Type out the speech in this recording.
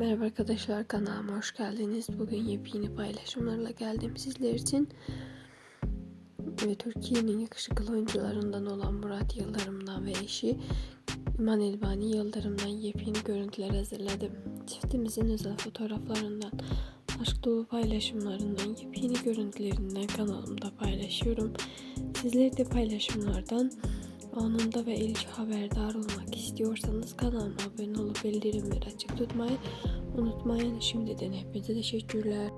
Merhaba arkadaşlar kanalıma hoş geldiniz. Bugün yepyeni paylaşımlarla geldim sizler için. Ve Türkiye'nin yakışıklı oyuncularından olan Murat Yıldırım'dan ve eşi İman Elbani Yıldırım'dan yepyeni görüntüler hazırladım. Çiftimizin özel fotoğraflarından, aşk dolu paylaşımlarından, yepyeni görüntülerinden kanalımda paylaşıyorum. Sizler de paylaşımlardan anında ve ilk haberdar olmak istiyorsanız kanalıma abone olup bildirimleri açık tutmayı unutmayın. Şimdiden hepinize teşekkürler.